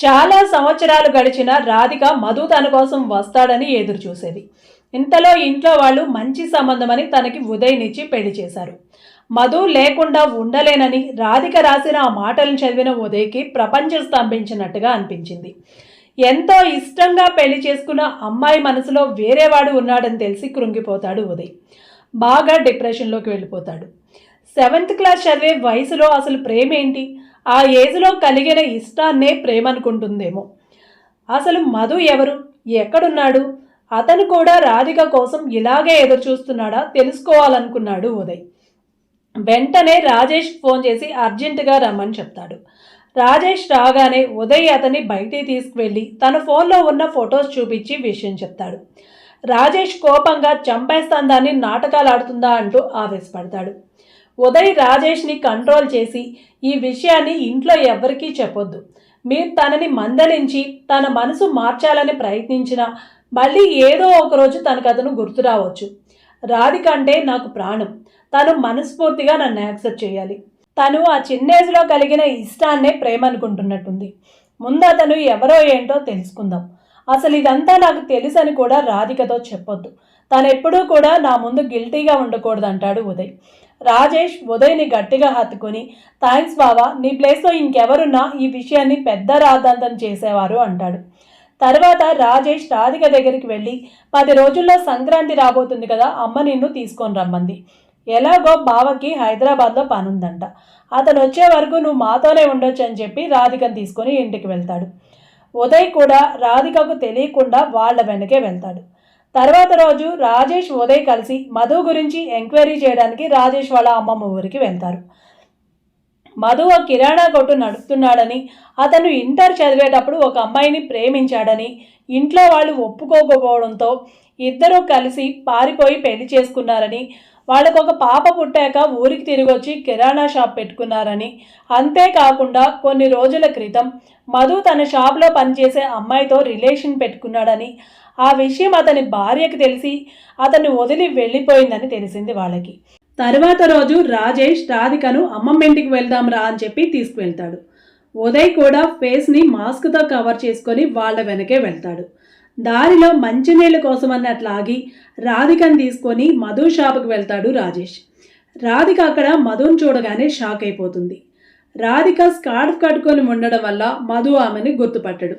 చాలా సంవత్సరాలు గడిచిన రాధిక మధు తన కోసం వస్తాడని ఎదురు చూసేది. ఇంతలో ఇంట్లో వాళ్ళు మంచి సంబంధమని తనకి ఉదయనిచ్చి పెళ్ళి చేశారు. మధు లేకుండా ఉండలేనని రాధిక రాసిన ఆ మాటలను చదివిన ఉదయ్కి ప్రపంచం స్తంభించినట్టుగా అనిపించింది. ఎంతో ఇష్టంగా పెళ్ళి చేసుకున్న అమ్మాయి మనసులో వేరేవాడు ఉన్నాడని తెలిసి కృంగిపోతాడు ఉదయ్. బాగా డిప్రెషన్లోకి వెళ్ళిపోతాడు. సెవెంత్ క్లాస్ చదివే వయసులో అసలు ప్రేమ ఏంటి ఆ ఏజ్లో కలిగిన ఇష్టాన్నే ప్రేమ అనుకుంటుందేమో అసలు మధు ఎవరు? ఎక్కడున్నాడు? అతను కూడా రాధిక కోసం ఇలాగే ఎదురు చూస్తున్నాడా తెలుసుకోవాలనుకున్నాడు ఉదయ్. వెంటనే రాజేష్ ఫోన్ చేసి అర్జెంటుగా రమ్మని చెప్తాడు. రాజేష్ రాగానే ఉదయ్ అతన్ని బయటికి తీసుకువెళ్ళి తన ఫోన్లో ఉన్న ఫొటోస్ చూపించి విషయం చెప్తాడు. రాజేష్ కోపంగా చంపేస్తాను దాన్ని నాటకాలు ఆడుతుందా అంటూ ఆవేశపడతాడు. ఉదయ్ రాజేష్ని కంట్రోల్ చేసి ఈ విషయాన్ని ఇంట్లో ఎవ్వరికీ చెప్పొద్దు. మీరు తనని మందలించి తన మనసు మార్చాలని ప్రయత్నించినా మళ్ళీ ఏదో ఒకరోజు తనకు అతను గుర్తు రావచ్చు. రాధిక అంటే నాకు ప్రాణం. తను మనస్ఫూర్తిగా నన్ను యాక్సెప్ట్ చేయాలి. తను ఆ చిన్నేజ్లో కలిగిన ఇష్టాన్నే ప్రేమ అనుకుంటున్నట్టుంది. ముందు అతను ఎవరో ఏంటో తెలుసుకుందాం. అసలు ఇదంతా నాకు తెలుసని కూడా రాధికతో చెప్పొద్దు. తను ఎప్పుడూ కూడా నా ముందు గిల్టీగా ఉండకూడదు అంటాడు ఉదయ్. రాజేష్ ఉదయ్ని గట్టిగా హత్తుకుని థ్యాంక్స్ బావా నీ ప్లేస్లో ఇంకెవరున్నా ఈ విషయాన్ని పెద్ద రాద్ధాంతం చేసేవారు అంటాడు. తర్వాత రాజేష్ రాధిక దగ్గరికి వెళ్ళి పది రోజుల్లో సంక్రాంతి రాబోతుంది కదా అమ్మ నిన్ను తీసుకొని రమ్మంది. ఎలాగో బావకి హైదరాబాద్లో పనుందంట. అతను వచ్చే వరకు నువ్వు మాతోనే ఉండొచ్చు అని చెప్పి రాధికను తీసుకొని ఇంటికి వెళ్తాడు. ఉదయ్ కూడా రాధికకు తెలియకుండా వాళ్ళ వెనకే వెళ్తాడు. తర్వాత రోజు రాజేష్ ఉదయ్ కలిసి మధు గురించి ఎంక్వైరీ చేయడానికి రాజేష్ వాళ్ళ అమ్మమ్మ ఊరికి వెళ్తారు. మధు ఒక కిరాణా కొట్టు నడుపుతున్నాడని అతను ఇంటర్ చదివేటప్పుడు ఒక అమ్మాయిని ప్రేమించాడని ఇంట్లో వాళ్ళు ఒప్పుకోకపోవడంతో ఇద్దరూ కలిసి పారిపోయి పెళ్ళి చేసుకున్నారని వాళ్ళకు ఒక పాప పుట్టాక ఊరికి తిరిగి వచ్చి కిరాణా షాప్ పెట్టుకున్నారని. అంతేకాకుండా కొన్ని రోజుల క్రితం మధు తన షాప్లో పనిచేసే అమ్మాయితో రిలేషన్ పెట్టుకున్నాడని. ఆ విషయం అతని భార్యకు తెలిసి అతన్ని వదిలి వెళ్ళిపోయిందని తెలిసింది వాళ్ళకి. తర్వాత రోజు రాజేష్ రాధికను అమ్మమ్మ ఇంటికి వెళ్దాం రా అని చెప్పి తీసుకువెళ్తాడు. ఉదయ్ కూడా ఫేస్ని మాస్క్తో కవర్ చేసుకొని వాళ్ళ వెనకే వెళ్తాడు. దారిలో మంచినీళ్ళ కోసమని అన్నట్లు ఆగి రాధికను తీసుకొని మధు షాపుకు వెళ్తాడు రాజేష్. రాధిక అక్కడ మధుని చూడగానే షాక్ అయిపోతుంది. రాధిక స్కార్ఫ్ కట్టుకొని ఉండడం వల్ల మధు ఆమెని గుర్తుపట్టడు.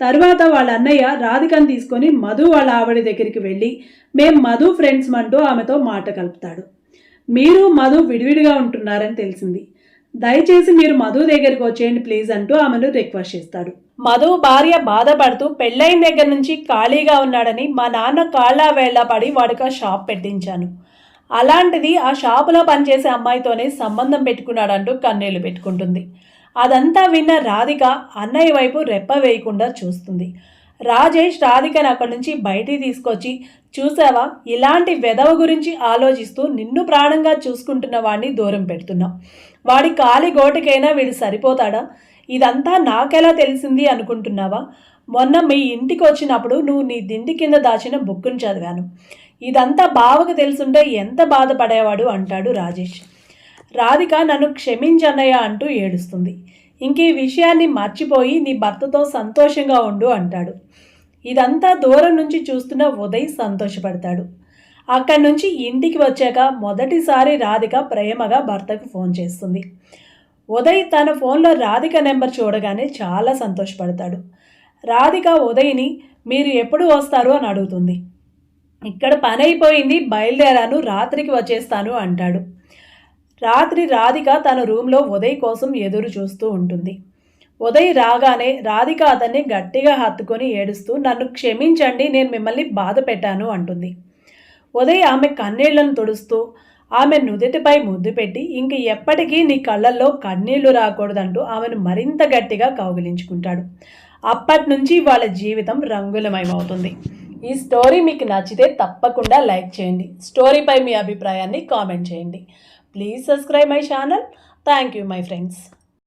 తర్వాత వాళ్ళ అన్నయ్య రాధికను తీసుకొని మధు వాళ్ళ ఆవిడ దగ్గరికి వెళ్ళి మేం మధు ఫ్రెండ్స్ అంటూ ఆమెతో మాట కలుపుతాడు. మీరు మధు విడివిడిగా ఉంటున్నారని తెలిసింది. దయచేసి మీరు మధు దగ్గరికి వచ్చేయండి ప్లీజ్ అంటూ ఆమెను రిక్వెస్ట్ చేస్తాడు. మధు భార్య బాధపడుతూ పెళ్ళైన దగ్గర నుంచి ఖాళీగా ఉన్నాడని మా నాన్న కాళ్ళ వేళ్ళ పడి వాడికి ఆ షాప్ పెట్టించాను. అలాంటిది ఆ షాపులో పనిచేసే అమ్మాయితోనే సంబంధం పెట్టుకున్నాడంటూ కన్నీళ్ళు పెట్టుకుంటుంది. అదంతా విన్న రాధిక అన్నయ్య వైపు రెప్ప వేయకుండా చూస్తుంది. రాజేష్ రాధికను అక్కడి నుంచి బయటికి తీసుకొచ్చి చూసావా ఇలాంటి వెధవ గురించి ఆలోచిస్తూ నిన్ను ప్రాణంగా చూసుకుంటున్న వాడిని దూరం పెడుతున్నావు వాడి కాలి గోటికైనా వీడు సరిపోతాడా? ఇదంతా నాకెలా తెలిసింది అనుకుంటున్నావా? మొన్న మీ ఇంటికి వచ్చినప్పుడు నువ్వు నీ దిండి కింద దాచిన బుక్కును చదివాను. ఇదంతా బావకు తెలుసుంటే ఎంత బాధపడేవాడు అంటాడు రాజేష్. రాధిక నన్ను క్షమించన్నయ్య అంటూ ఏడుస్తుంది. ఇంక ఈ విషయాన్ని మర్చిపోయి నీ భర్తతో సంతోషంగా ఉండు అంటాడు. ఇదంతా దూరం నుంచి చూస్తున్న ఉదయ్ సంతోషపడతాడు. అక్కడి నుంచి ఇంటికి వచ్చాక మొదటిసారి రాధిక ప్రేమగా భర్తకు ఫోన్ చేస్తుంది. ఉదయ్ తన ఫోన్లో రాధిక నెంబర్ చూడగానే చాలా సంతోషపడతాడు. రాధిక ఉదయ్ని మీరు ఎప్పుడు వస్తారు? అని అడుగుతుంది. ఇక్కడ పని అయిపోయింది బయలుదేరాను రాత్రికి వచ్చేస్తాను అంటాడు. రాత్రి రాధిక తన రూమ్లో ఉదయ్ కోసం ఎదురు చూస్తూ ఉంటుంది. ఉదయ్ రాగానే రాధిక అతన్ని గట్టిగా హత్తుకొని ఏడుస్తూ నన్ను క్షమించండి నేను మిమ్మల్ని బాధ పెట్టాను అంటుంది. ఉదయ్ ఆమె కన్నీళ్ళను తుడుస్తూ ఆమె నుదుటిపై ముద్దు పెట్టి ఇంక ఎప్పటికీ నీ కళ్ళల్లో కన్నీళ్ళు రాకూడదంటూ ఆమెను మరింత గట్టిగా కౌగిలించుకుంటాడు. అప్పటి నుంచి వాళ్ళ జీవితం రంగులమయమవుతుంది. ఈ స్టోరీ మీకు నచ్చితే తప్పకుండా లైక్ చేయండి. స్టోరీపై మీ అభిప్రాయాన్ని కామెంట్ చేయండి. Please subscribe my channel. Thank you my friends.